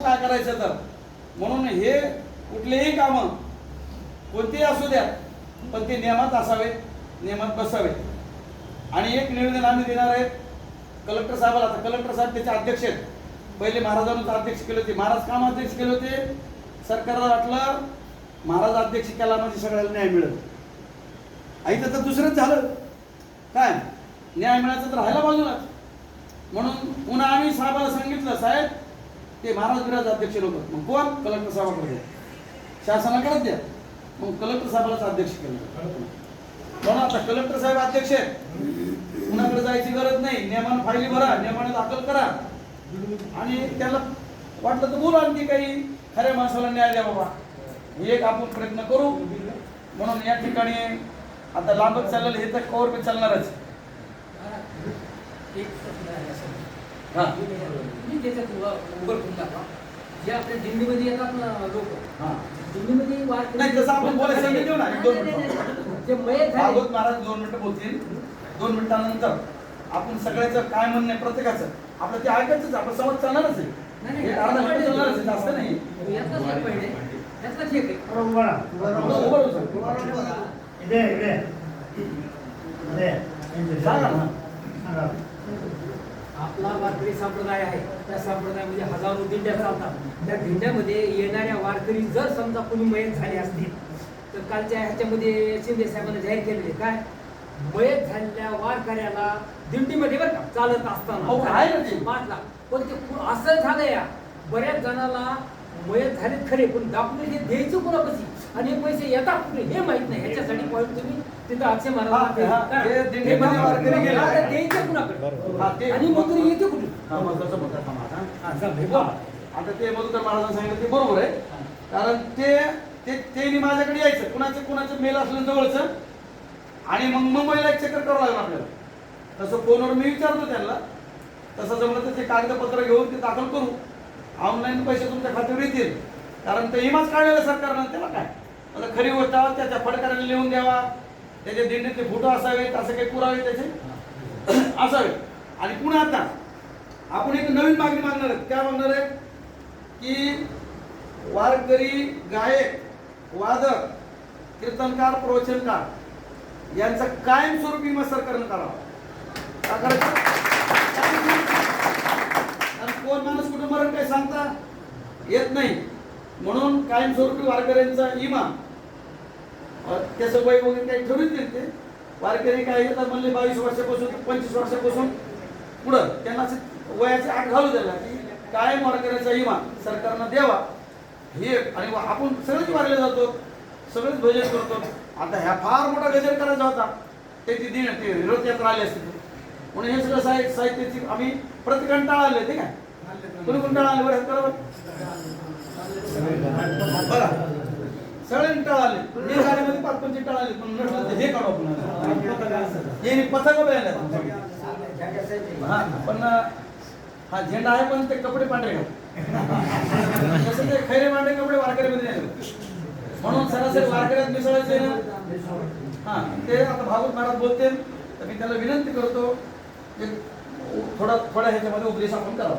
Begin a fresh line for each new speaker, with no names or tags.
काय करायचं तर? म्हणून हे कुठलेही कामं कोणतेही असू द्या पण ते नियमात असावेत नियमात बसावेत आणि एक निवेदन आम्ही देणार आहे कलेक्टर साहेबाला. आता कलेक्टर साहेब त्याचे अध्यक्ष आहेत. पहिले महाराजांना अध्यक्ष केले होते. महाराज काम अध्यक्ष केले होते. सरकारला वाटलं महाराज अध्यक्ष केला म्हणजे सगळ्याला न्याय मिळेल. आई तर दुसरंच झालं. काय? न्याय मिळायचं तर राहायला बाजूला. म्हणून पुन्हा आम्ही साहेबाला सांगितलं साहेब ते महाराज विराज अध्यक्ष लोक मग कोण? कलेक्टर साहेबाकडे द्या. द्या. मग कलेक्टर साहेबालाच अध्यक्ष केलं म्हणून आता कलेक्टर साहेब अध्यक्ष आहेत. कुणाकडे जायची गरज नाही. नियमानं फायली भरा. नियमाने दाखल करा. आणि त्याला वाटलं तर बोलू आणखी काही खऱ्या माणसाला न्याय द्या बाबा. एक आपण प्रयत्न करू. म्हणून या ठिकाणी आता लांबच चाललेलं हे तर कवर पे चालणारच.
एक प्रश्न आहे असं.
हा.
त्याच्यात उभा- दाखवा. जे आपल्या दिंडीमध्ये येतात ना लोक
हा.
दिंडीमध्ये वार
नाही, तसं आपण बोलायचं संधी देऊ ना, एक दोन मिनिटं.
जे मयत झाले.
भागवत महाराज दोन मिनिटं बोलतील. दोन मिनिटानंतर आपण सगळ्याचं काय म्हणणं आहे प्रत्येकाचं आपलं ते ऐकायचंच आपलं समज चालणारच आहे.
नाही, नाही,
चालणारच आहे जास्त नाही.
यातलाच एक पहिले यातलाच एक आहे.
उभं राहू सर.
इथे इथे. इथे.
सांगा ना.
सांगा.
आपला वारकरी संप्रदाय आहे. त्या संप्रदायामध्ये हजारो दिंड्या चालतात. त्या दिंड्यामध्ये येणाऱ्या वारकरी जर समजा कोणी मयत झाले असतील तर कालच्या ह्याच्यामध्ये शिंदे साहेबांनी जाहीर केलेले काय? मयत झालेल्या वारकऱ्याला दिंडीमध्ये बरं का चालत. असताना. पाच लाख पण ते असं झालं या. बऱ्याच जणाला मयत झालेत खरे पण दाखवले हे द्यायचं कोणापाशी? आणि हे पैसे येतात कुठे? हे माहीत नाही. ह्याच्यासाठी पॉईंट तुम्ही तिथं अक्षय महाराज आणि येते कुठे?
आता. ते मधुकर महाराजांनी सांगितलं ते बरोबर आहे. कारण ते ते माझ्याकडे यायचं. कुणाचं कुणाचं मेल असलं जवळचं. आणि मग मुंबईला एक चक्कर करावं लागलं आपल्याला. तसं फोनवर मी विचारतो त्यांना. तसं जमलं तर ते कागदपत्र घेऊन ते दाखल करू. ऑनलाईन पैसे तुमच्या खात्यावर येतील. कारण ते इमाच काढलेलं सरकारनं त्याला काय? आता खरी गोष्ट त्याच्या फडकाराने लिहून द्यावा. त्याचे दिंडीतले फोटो असावेत असे काही पुरावे त्याचे? असावे. आणि पुन्हा आता आपण एक नवीन मागणी मागणार आहेत काय मागणार आहे की वारकरी गायक वादक कीर्तनकार प्रवचनकार यांचा कायमस्वरूपी विमा सरकारनं करावा. का कोण माणूस कुठं मरण काही सांगता येत नाही. म्हणून कायमस्वरूपी वारकऱ्यांचा इमा त्याचं वय वगैरे काही ठरवून देत ते वारकरी काय येतात म्हणले बावीस वर्षापासून पंचवीस वर्षापासून पुढं. त्यांना वयाचे आठ घालू द्यायला की कायम वारकऱ्याचा इमा सरकारनं द्यावा. हे आणि आपण सगळेच वारले जातो. सगळेच भजन करतो. आता ह्या फार मोठा गजर करायचा होता. ते ती दिन ते रथयात्रा आली असते. म्हणून हे सगळं साहित्य साहित्याची आम्ही प्रतिकंटाळा आले ते काय कोणी कंटाळा आले बरं? बरोबर सगळे टाळ पण म्हटलं ते हे काढू आपण हे पथक हा पण हा झेंडा आहे पण ते कपडे पांढरे घाल तसं ते खैरे पांढरे कपडे वारकऱ्यामध्ये म्हणून सरासरी वारकऱ्यात मिसळायचे ना. हा ते आता भागवत महाराज बोलते. तर मी त्याला विनंती करतो थोडा थोड्या ह्याच्यामध्ये उपदेश आपण करावा.